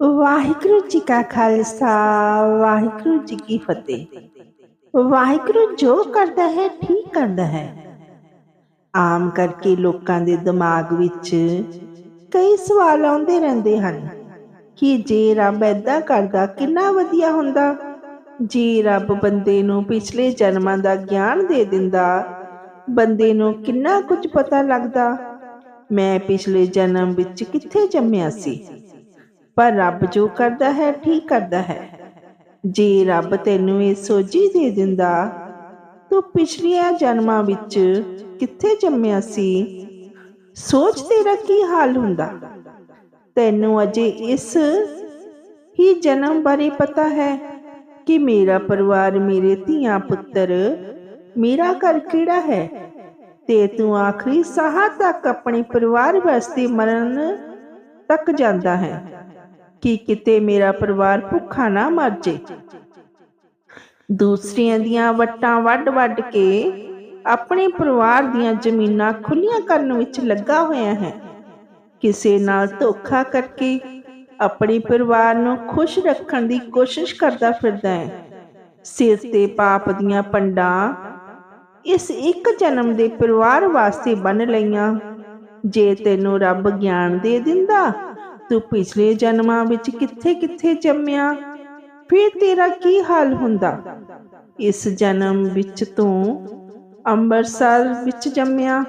ਵਾਹਿਗੁਰੂ ਜੀ ਕਾ ਖਾਲਸਾ, ਵਾਹਿਗੁਰੂ ਜੀ ਕੀ ਫਤਿਹ। ਵਾਹਿਗੁਰੂ ਜੋ ਕਰਦਾ ਹੈ, ਠੀਕ ਕਰਦਾ ਹੈ। ਆਮ ਕਰਕੇ ਲੋਕਾਂ ਦੇ ਦਿਮਾਗ ਵਿੱਚ ਕਈ ਸਵਾਲ ਆਉਂਦੇ ਰਹਿੰਦੇ ਹਨ ਕਿ ਜੇ ਰੱਬ ਏਦਾਂ ਕਰਦਾ, ਕਿੰਨਾ ਵਧੀਆ ਹੁੰਦਾ। ਜੇ ਰੱਬ ਬੰਦੇ ਨੂੰ ਪਿਛਲੇ ਜਨਮਾਂ ਦਾ ਗਿਆਨ ਦੇ ਦਿੰਦਾ, ਬੰਦੇ ਨੂੰ ਕਿੰਨਾ ਕੁਝ ਪਤਾ ਲੱਗਦਾ। ਮੈਂ ਪਿਛਲੇ ਜਨਮ ਵਿੱਚ ਕਿੱਥੇ ਜੰਮਿਆ ਸੀ? ਪਰ ਰੱਬ ਜੋ ਕਰਦਾ ਹੈ, ਠੀਕ ਕਰਦਾ ਹੈ। ਜੇ ਰੱਬ ਤੈਨੂੰ ਇਹ ਸੋਝੀ ਦੇ ਦਿੰਦਾ, ਤੂੰ ਪਿਛਲੀਆਂ ਜਨਮਾਂ ਵਿੱਚ ਕਿੱਥੇ ਜੰਮਿਆ ਸੀ? ਸੋਚ ਤੇਰਾ ਕੀ ਹਾਲ ਹੁੰਦਾ? ਤੈਨੂੰ ਅਜੇ ਇਸ ਹੀ ਜਨਮ ਬਾਰੇ ਪਤਾ ਹੈ ਕਿ ਮੇਰਾ ਪਰਿਵਾਰ, ਮੇਰੇ ਧੀਆਂ ਪੁੱਤਰ ਮੇਰਾ ਘਰ ਕਿਹੜਾ ਹੈ? ਤੇ ਤੂੰ ਆਖਰੀ ਸਾਹ ਤੱਕ ਆਪਣੇ ਪਰਿਵਾਰ ਵਾਸਤੇ ਮਰਨ ਤੱਕ ਜਾਂਦਾ ਹੈ। ਕਿ ਕਿਤੇ ਮੇਰਾ ਪਰਿਵਾਰ ਭੁੱਖਾ ਨਾ ਮਰ ਜੇ। ਦੂਸਰਿਆਂ ਦੀਆਂ ਵੱਟਾਂ ਵੱਡ-ਵੱਡ ਕੇ ਆਪਣੇ ਪਰਿਵਾਰ ਦੀਆਂ ਜ਼ਮੀਨਾਂ ਖੁੱਲੀਆਂ ਕਰਨ ਵਿੱਚ ਲੱਗਾ ਹੋਇਆ ਹੈ। ਕਿਸੇ ਨਾਲ ਧੋਖਾ ਕਰਕੇ ਆਪਣੇ ਪਰਿਵਾਰ ਨੂੰ ਖੁਸ਼ ਰੱਖਣ ਦੀ ਕੋਸ਼ਿਸ਼ ਕਰਦਾ ਫਿਰਦਾ ਹੈ। ਸਿਰ ਤੇ ਪਾਪ ਦੀਆਂ ਪੰਡਾਂ ਇਸ ਇੱਕ ਜਨਮ ਦੇ ਪਰਿਵਾਰ ਵਾਸਤੇ ਬਨ ਲਈਆਂ। ਜੇ ਤੈਨੂੰ ਰੱਬ ਗਿਆਨ ਦੇ ਦਿੰਦਾ ਤੂੰ ਪਿਛਲੇ ਜਨਮਾਂ ਵਿੱਚ ਕਿੱਥੇ-ਕਿੱਥੇ ਜੰਮਿਆ? ਫਿਰ ਤੇਰਾ ਕੀ ਹਾਲ ਹੁੰਦਾ? ਇਸ ਜਨਮ ਵਿੱਚ ਤੂੰ ਅੰਮ੍ਰਿਤਸਰ ਵਿੱਚ ਜੰਮਿਆ।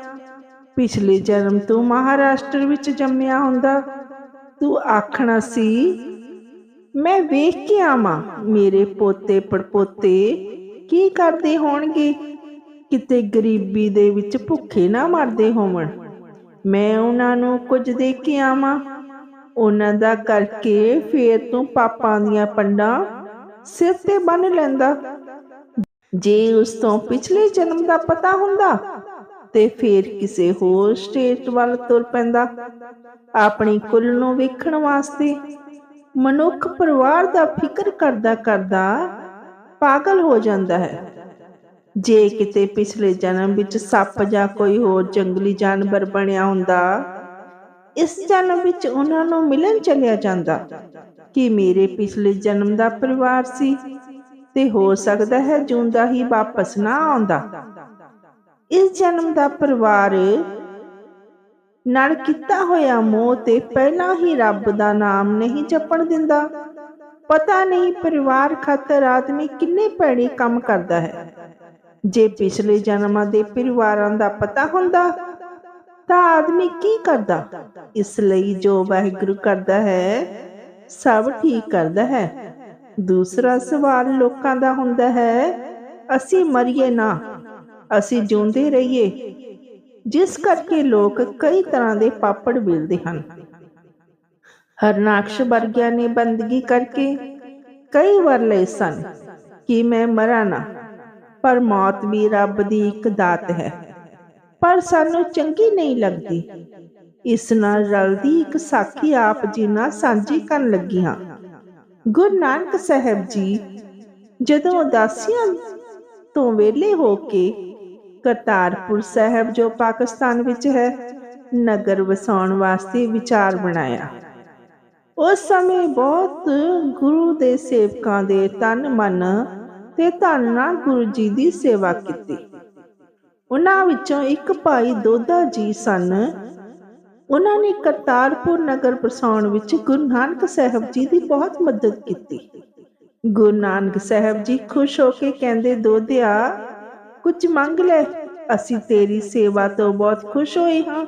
ਪਿਛਲੇ ਜਨਮ ਤੂੰ ਮਹਾਰਾਸ਼ਟਰ ਵਿੱਚ ਜੰਮਿਆ ਹੁੰਦਾ। ਤੂੰ ਆਖਣਾ ਸੀ, ਮੈਂ ਵੇਖ ਕੇ ਆਵਾਂ, ਮੇਰੇ ਪੋਤੇ ਪੜਪੋਤੇ ਕੀ ਕਰਦੇ ਹੋਣਗੇ? ਕਿਤੇ ਗਰੀਬੀ ਦੇ ਵਿੱਚ ਭੁੱਖੇ ਨਾ ਮਰਦੇ ਹੋਵਣ। ਮੈਂ ਉਹਨਾਂ ਨੂੰ ਕੁਝ ਦੇ ਕੇ ਆਵਾਂ। ਉਹਨਾਂ ਦਾ ਕਰਕੇ ਫੇਰ ਤੂੰ ਪਾਪਾਂ ਦੀਆਂ ਪੰਡਾਂ ਸਿਰ ਤੇ ਬੰਨ ਲੈਂਦਾ। ਜੇ ਉਸ ਤੋਂ ਪਿਛਲੇ ਜਨਮ ਦਾ ਪਤਾ ਹੁੰਦਾ ਤੇ ਫੇਰ ਕਿਸੇ ਹੋਰ ਸਟੇਟ ਵੱਲ ਤੁਰ ਪੈਂਦਾ। ਆਪਣੀ ਕੁੱਲ ਨੂੰ ਵੇਖਣ ਵਾਸਤੇ ਮਨੁੱਖ ਪਰਿਵਾਰ ਦਾ ਫਿਕਰ ਕਰਦਾ ਕਰਦਾ ਪਾਗਲ ਹੋ ਜਾਂਦਾ ਹੈ। ਜੇ ਕਿਤੇ ਪਿਛਲੇ ਜਨਮ ਵਿੱਚ ਸੱਪ ਜਾਂ ਕੋਈ ਹੋਰ ਜੰਗਲੀ ਜਾਨਵਰ ਬਣਿਆ ਹੁੰਦਾ ਇਸ ਜਨਮ ਵਿੱਚ ਉਹਨਾਂ ਨੂੰ ਮਿਲਣ ਚਲਿਆ ਜਾਂਦਾ ਕਿ ਮੇਰੇ ਪਿਛਲੇ ਜਨਮ ਦਾ ਪਰਿਵਾਰ ਸੀ ਤੇ ਹੋ ਸਕਦਾ ਹੈ ਜਿਉਂਦਾ ਹੀ ਵਾਪਸ ਨਾ ਆਉਂਦਾ। ਇਸ ਜਨਮ ਦਾ ਪਰਿਵਾਰ ਨਾਲ ਕੀਤਾ ਹੋਇਆ ਮੋਹ ਤੇ ਪਹਿਲਾਂ ਹੀ ਰੱਬ ਦਾ ਨਾਮ ਨਹੀਂ ਜਪਣ ਦਿੰਦਾ। ਪਤਾ ਨਹੀਂ ਪਰਿਵਾਰ ਖਾਤਰ ਆਦਮੀ ਕਿੰਨੇ ਭੈੜੇ ਕੰਮ ਕਰਦਾ ਹੈ। ਜੇ ਪਿਛਲੇ ਜਨਮਾਂ ਦੇ ਪਰਿਵਾਰਾਂ ਦਾ ਪਤਾ ਹੁੰਦਾ ਆਦਮੀ ਕੀ ਕਰਦਾ? ਇਸ ਲਈ ਜੋ ਵਾਹਿਗੁਰੂ ਕਰਦਾ ਹੈ, ਸਭ ਠੀਕ ਕਰਦਾ ਹੈ। ਦੂਸਰਾ ਸਵਾਲ ਲੋਕਾਂ ਦਾ ਹੁੰਦਾ ਹੈ, ਅਸੀਂ ਮਰੀਏ ਨਾ, ਅਸੀਂ ਜਿਉਂਦੇ ਰਹੀਏ। ਜਿਸ ਕਰਕੇ ਲੋਕ ਕਈ ਤਰ੍ਹਾਂ ਦੇ ਪਾਪੜ ਮਿਲਦੇ ਹਨ। ਹਰਨਾਕਸ਼ ਵਰਗਿਆਂ ਨੇ ਬੰਦਗੀ ਕਰਕੇ ਕਈ ਵਾਰ ਲਏ ਸਨ ਕਿ ਮੈਂ ਮਰਾਂ ਨਾ, ਪਰ ਮੌਤ ਵੀ ਰੱਬ ਦੀ ਇੱਕ ਦਾਤ ਹੈ। ਪਰ ਸਾਨੂੰ ਚੰਗੀ ਨਹੀਂ ਲੱਗਦੀ। ਇਸ ਨਾਲ ਰਲਦੀ ਇੱਕ ਸਾਖੀ ਆਪ ਜੀ ਨਾਲ ਸਾਂਝੀ ਕਰਨ ਲੱਗੀ ਹਾਂ। ਗੁਰੂ ਨਾਨਕ ਸਾਹਿਬ ਜੀ ਜਦੋਂ ਉਦਾਸੀਆਂ ਤੋਂ ਵੇਲੇ ਹੋ ਕੇ ਕਰਤਾਰਪੁਰ ਸਾਹਿਬ, ਜੋ ਪਾਕਿਸਤਾਨ ਵਿੱਚ ਹੈ, ਨਗਰ ਵਸਾਉਣ ਵਾਸਤੇ ਵਿਚਾਰ ਬਣਾਇਆ। ਉਸ ਸਮੇਂ ਬਹੁਤ ਗੁਰੂ ਦੇ ਸੇਵਕਾਂ ਦੇ ਤਨ, ਮਨ ਤੇ ਧਨ ਨਾਲ ਗੁਰੂ ਜੀ ਦੀ ਸੇਵਾ ਕੀਤੀ। ਉਹਨਾਂ ਵਿੱਚੋਂ ਇੱਕ ਭਾਈ ਦੋਦਾ ਜੀ ਸਨ। ਉਹਨਾਂ ਨੇ ਕਰਤਾਰਪੁਰ ਨਗਰ ਵਸਾਉਣ ਵਿੱਚ ਗੁਰੂ ਨਾਨਕ ਸਾਹਿਬ ਜੀ ਦੀ ਬਹੁਤ ਮਦਦ ਕੀਤੀ। ਗੁਰੂ ਨਾਨਕ ਸਾਹਿਬ ਜੀ ਖੁਸ਼ ਹੋ ਕੇ ਕਹਿੰਦੇ ਦੋਦਿਆ ਕੁਝ ਮੰਗ ਲੈ, ਅਸੀਂ ਤੇਰੀ ਸੇਵਾ ਤੋਂ ਬਹੁਤ ਖੁਸ਼ ਹੋਏ ਹਾਂ।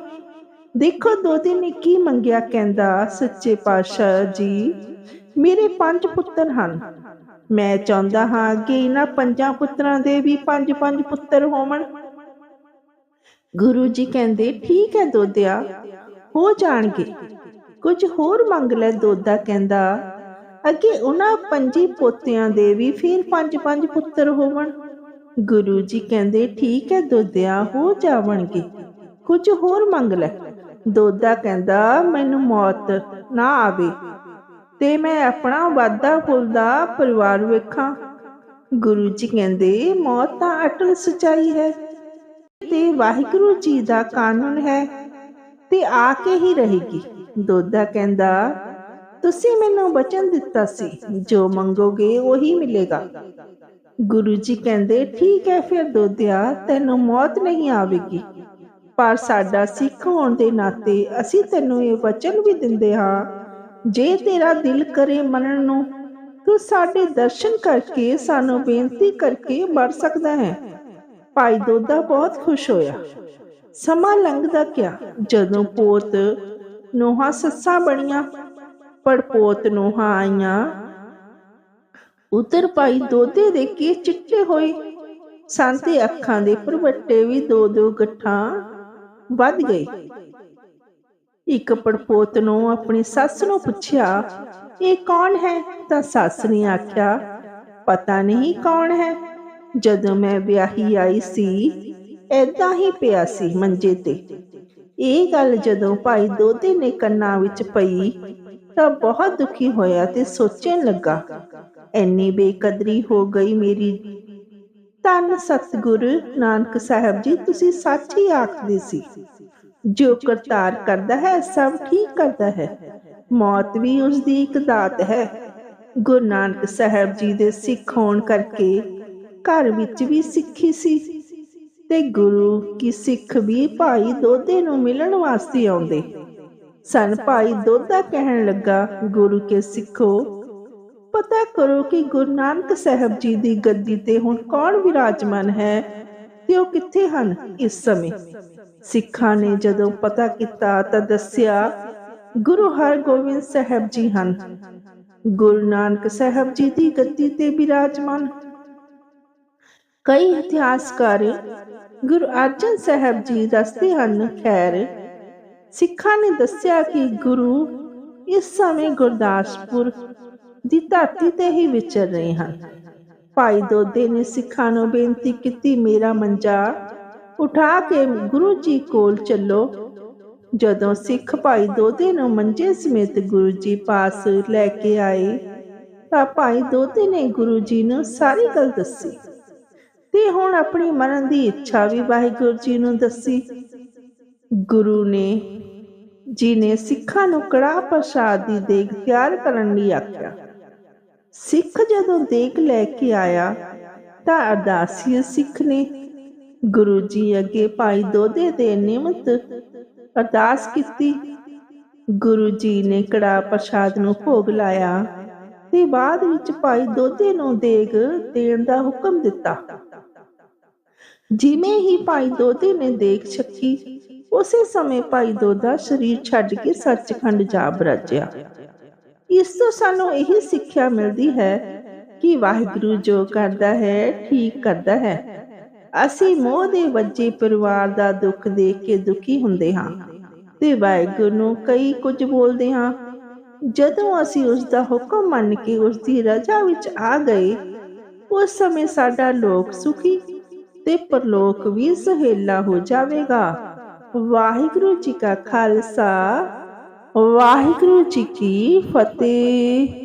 ਦੇਖੋ ਦੋਦੇ ਨੇ ਕੀ ਮੰਗਿਆ ਕਹਿੰਦਾ, ਸੱਚੇ ਪਾਤਸ਼ਾਹ ਜੀ, ਮੇਰੇ ਪੰਜ ਪੁੱਤਰ ਹਨ। ਮੈਂ ਚਾਹੁੰਦਾ ਹਾਂ ਕਿ ਇਹਨਾਂ ਪੰਜਾਂ ਪੁੱਤਰਾਂ ਦੇ ਵੀ ਪੰਜ ਪੰਜ ਪੁੱਤਰ ਹੋਵਣ। ਗੁਰੂ ਜੀ ਕਹਿੰਦੇ, ਠੀਕ ਹੈ ਦੋਦਿਆ ਹੋ ਜਾਣਗੇ। ਕੁਝ ਹੋਰ ਮੰਗ ਲੈ ਦੋਦਾ ਕਹਿੰਦਾ, ਅੱਗੇ ਉਹਨਾਂ ਪੰਜੀ ਪੋਤਿਆਂ ਦੇ ਵੀ ਫਿਰ ਪੰਜ ਪੰਜ ਪੁੱਤਰ ਹੋਵਣ। ਗੁਰੂ ਜੀ ਕਹਿੰਦੇ, ਠੀਕ ਹੈ ਦੋਦਿਆ ਹੋ ਜਾਵਣਗੇ। ਕੁਝ ਹੋਰ ਮੰਗ ਲੈ। ਦੋਦਾ ਕਹਿੰਦਾ, ਮੈਨੂੰ ਮੌਤ ਨਾ ਆਵੇ ਤੇ ਮੈਂ ਆਪਣਾ ਵਾਦਾ ਫੁੱਲਦਾ ਪਰਿਵਾਰ ਵੇਖਾਂ। ਗੁਰੂ ਜੀ ਕਹਿੰਦੇ, ਮੌਤ ਤਾਂ ਅਟਲ ਸਚਾਈ ਹੈ। ਤੇ ਵਾਹਿਗੁਰੂ ਜੀ ਦਾ ਕਾਨੂੰਨ ਹੈ ਤੇ ਆ ਕੇ ਹੀ ਰਹੇਗੀ। ਦੋਦਾ ਕਹਿੰਦਾ, ਤੁਸੀਂ ਮੈਨੂੰ ਵਚਨ ਦਿੱਤਾ ਸੀ, ਜੋ ਮੰਗੋਗੇ ਉਹੀ ਮਿਲੇਗਾ। ਗੁਰੂ ਜੀ ਕਹਿੰਦੇ, ਠੀਕ ਹੈ ਫਿਰ ਦੋਦਿਆ ਤੈਨੂੰ ਮੌਤ ਨਹੀਂ ਆਵੇਗੀ। ਪਰ ਸਾਡਾ ਸਿੱਖ ਹੋਣ ਦੇ ਨਾਤੇ ਅਸੀਂ ਤੈਨੂੰ ਇਹ ਵਚਨ ਵੀ ਦਿੰਦੇ ਹਾਂ, ਜੇ ਤੇਰਾ ਦਿਲ ਕਰੇ ਮੰਨਣ ਨੂੰ, ਤੂੰ ਸਾਡੇ ਦਰਸ਼ਨ ਕਰਕੇ ਸਾਨੂੰ ਬੇਨਤੀ ਕਰਕੇ ਮਰ ਸਕਦਾ ਹੈ। ਭਾਈ ਦੋਦਾ ਬਹੁਤ ਖੁਸ਼ ਹੋਇਆ। ਸਮਾਂ ਲੰਘਦਾ ਗਿਆ। ਜਦੋਂ ਪੋਤ ਨੋਹਾ ਸੱਸਾਂ ਬਣੀਆਂ ਪੜਪੋਤ ਨੋਹਾ ਆਈਆਂ। ਉਤਰ ਭਾਈ ਦੋਦੇ ਦੇ ਕੇ ਚਿੱਟੇ ਹੋਏ। ਸੰਤੇ ਅੱਖਾਂ ਦੇ ਪਰਵੱਟੇ ਵੀ ਦੋ ਦੋ ਗੱਠਾਂ ਵੱਧ ਗਏ। ਇੱਕ ਪੜਪੋਤ ਨੂੰ ਆਪਣੀ ਸੱਸ ਨੂੰ ਪੁੱਛਿਆ, ਇਹ ਕੌਣ ਹੈ? ਤਾਂ ਸੱਸ ਨੇ ਆਖਿਆ, ਪਤਾ ਨਹੀਂ ਕੌਣ ਹੈ। ਜਦੋਂ ਮੈਂ ਵਿਆਹੀ ਆਈ ਸੀ ਐਦਾਂ ਹੀ ਪਿਆ ਸੀ ਮੰਜੇ ਤੇ। ਇਹ ਗੱਲ ਜਦੋਂ ਭਾਈ ਦੋਦੇ ਨੇ ਕੰਨਾਂ ਵਿੱਚ ਪਈ, ਤਾਂ ਬਹੁਤ ਦੁਖੀ ਹੋਇਆ ਤੇ ਸੋਚਣ ਲੱਗਾ ਐਨੀ ਬੇਕਦਰੀ ਹੋ ਗਈ ਮੇਰੀ। ਧੰਨ ਸਤਿਗੁਰ ਨਾਨਕ ਸਾਹਿਬ ਜੀ, ਤੁਸੀਂ ਸੱਚ ਹੀ ਆਖਦੇ ਸੀ। ਜੋ ਕਰਤਾਰ ਕਰਦਾ ਹੈ, ਸਭ ਠੀਕ ਕਰਦਾ ਹੈ। ਮੌਤ ਵੀ ਉਸ ਦੀ ਇੱਕ ਦਾਤ ਹੈ। ਗੁਰੂ ਨਾਨਕ ਸਾਹਿਬ ਜੀ ਦੇ ਸਿੱਖ ਹੋਣ ਕਰਕੇ ਘਰ ਵਿੱਚ ਵੀ ਸਿੱਖੀ ਸੀ ਤੇ ਗੁਰੂ ਕੀ ਸਿੱਖ ਵੀ ਭਾਈ ਦੋਦੇ ਨੂੰ ਮਿਲਣ ਵਾਸਤੇ ਆਉਂਦੇ। ਸਨ ਭਾਈ ਦੋਦਾ ਕਹਿਣ ਲੱਗਾ, ਗੁਰੂ ਕੇ ਸਿੱਖੋ। ਪਤਾ ਕਰੋ ਕਿ ਗੁਰੂ ਨਾਨਕ ਸਾਹਿਬ ਜੀ ਦੀ ਗੱਦੀ ਤੇ ਹੁਣ ਕੌਣ ਵਿਰਾਜਮਾਨ ਹੈ ਤੇ ਉਹ ਕਿੱਥੇ ਹਨ ਇਸ ਸਮੇਂ? ਸਿੱਖਾਂ ਨੇ ਜਦੋਂ ਪਤਾ ਕੀਤਾ ਤਾਂ ਦੱਸਿਆ, ਗੁਰੂ ਹਰਗੋਬਿੰਦ ਸਾਹਿਬ ਜੀ ਹਨ। ਗੁਰੂ ਨਾਨਕ ਸਾਹਿਬ ਜੀ ਦੀ ਗੱਦੀ ਤੇ ਵਿਰਾਜਮਾਨ ਕਈ ਇਤਿਹਾਸਕਾਰ ਗੁਰੂ ਅਰਜਨ ਸਾਹਿਬ ਜੀ ਦੱਸਦੇ ਹਨ, ਖੈਰ, ਸਿੱਖਾਂ ਨੇ ਦੱਸਿਆ ਕਿ ਗੁਰੂ ਇਸ ਸਮੇਂ ਗੁਰਦਾਸਪੁਰ ਦੀ ਧਰਤੀ ਤੇ ਹੀ ਵਿਚਰ ਰਹੇ ਹਨ। ਭਾਈ ਦੋਦੇ ਨੇ ਸਿੱਖਾਂ ਨੂੰ ਬੇਨਤੀ ਕੀਤੀ, ਮੇਰਾ ਮੰਜਾ ਉਠਾ ਕੇ ਗੁਰੂ ਜੀ ਕੋਲ ਚੱਲੋ। ਜਦੋਂ ਸਿੱਖ ਭਾਈ ਦੋਦੇ ਨੂੰ ਮੰਜੇ ਸਮੇਤ ਗੁਰੂ ਜੀ ਪਾਸ ਲੈ ਕੇ ਆਏ, ਤਾਂ ਭਾਈ ਦੋਦੇ ਨੇ ਗੁਰੂ ਜੀ ਨੂੰ ਸਾਰੀ ਗੱਲ ਦੱਸੀ। ਤੇ ਹੁਣ ਆਪਣੀ ਮਰਨ ਦੀ ਇੱਛਾ ਵੀ ਵਾਹਿਗੁਰੂ ਜੀ ਨੂੰ ਦੱਸੀ। ਗੁਰੂ ਨੇ, ਜੀ ਨੇ ਸਿੱਖਾਂ ਨੂੰ ਕੜਾ ਪ੍ਰਸ਼ਾਦ ਦੀ ਦੇਗ ਤਿਆਰ ਕਰਨ ਲਈ ਆਖਿਆ। ਸਿੱਖ ਜਦੋਂ ਦੇਗ ਲੈ ਕੇ ਆਇਆ, ਤਾਂ ਅਰਦਾਸੀ ਸਿੱਖ ਨੇ, ਗੁਰੂ ਜੀ ਅੱਗੇ ਭਾਈ ਦੋਦੇ ਦੇ ਨਿਮਤ ਅਰਦਾਸ ਕੀਤੀ। ਗੁਰੂ ਜੀ ਨੇ ਕੜਾ ਪ੍ਰਸ਼ਾਦ ਨੂੰ ਭੋਗ ਲਾਇਆ ਤੇ ਬਾਅਦ ਵਿੱਚ ਭਾਈ ਦੋਦੇ ਨੂੰ ਦੇਗ ਦੇਣ ਦਾ ਹੁਕਮ ਦਿੱਤਾ। ਜਿਵੇਂ ਹੀ ਭਾਈ ਦੋਦੇ ਨੇ ਦੇਗ ਛਕੀ, ਉਸੇ ਸਮੇਂ ਭਾਈ ਦੋਦਾ ਸਰੀਰ ਛੱਡ ਕੇ ਸੱਚਖੰਡ ਜਾ ਬਰਾਜਿਆ। ਇਸ ਤੋਂ ਸਾਨੂੰ ਇਹ ਸਿੱਖਿਆ ਮਿਲਦੀ ਹੈ ਕਿ ਵਾਹਿਗੁਰੂ ਜੋ ਕਰਦਾ ਹੈ, ਠੀਕ ਕਰਦਾ ਹੈ। ਅਸੀਂ ਮੋਹ ਦੇ ਵੱਜੇ ਪਰਿਵਾਰ ਦਾ ਦੁੱਖ ਦੇਖ ਕੇ ਦੁਖੀ ਹੁੰਦੇ ਹਾਂ ਤੇ ਵਾਹਿਗੁਰੂ ਨੂੰ ਕਈ ਕੁਝ ਬੋਲਦੇ ਹਾਂ। ਜਦੋਂ ਅਸੀਂ ਉਸ ਦਾ ਹੁਕਮ ਮੰਨ ਕੇ ਉਸ ਦੀ ਰਜ਼ਾ ਵਿੱਚ ਆ ਗਏ, ਉਸ ਸਮੇਂ ਸਾਡਾ ਲੋਕ ਸੁਖੀ ਤੇ ਪਰਲੋਕ ਵੀ ਸਹੇਲਾ ਹੋ ਜਾਵੇਗਾ। ਵਾਹਿਗੁਰੂ ਜੀ ਕਾ ਖਾਲਸਾ ਵਾਹਿਗੁਰੂ ਜੀ ਕੀ ਫਤਿਹ।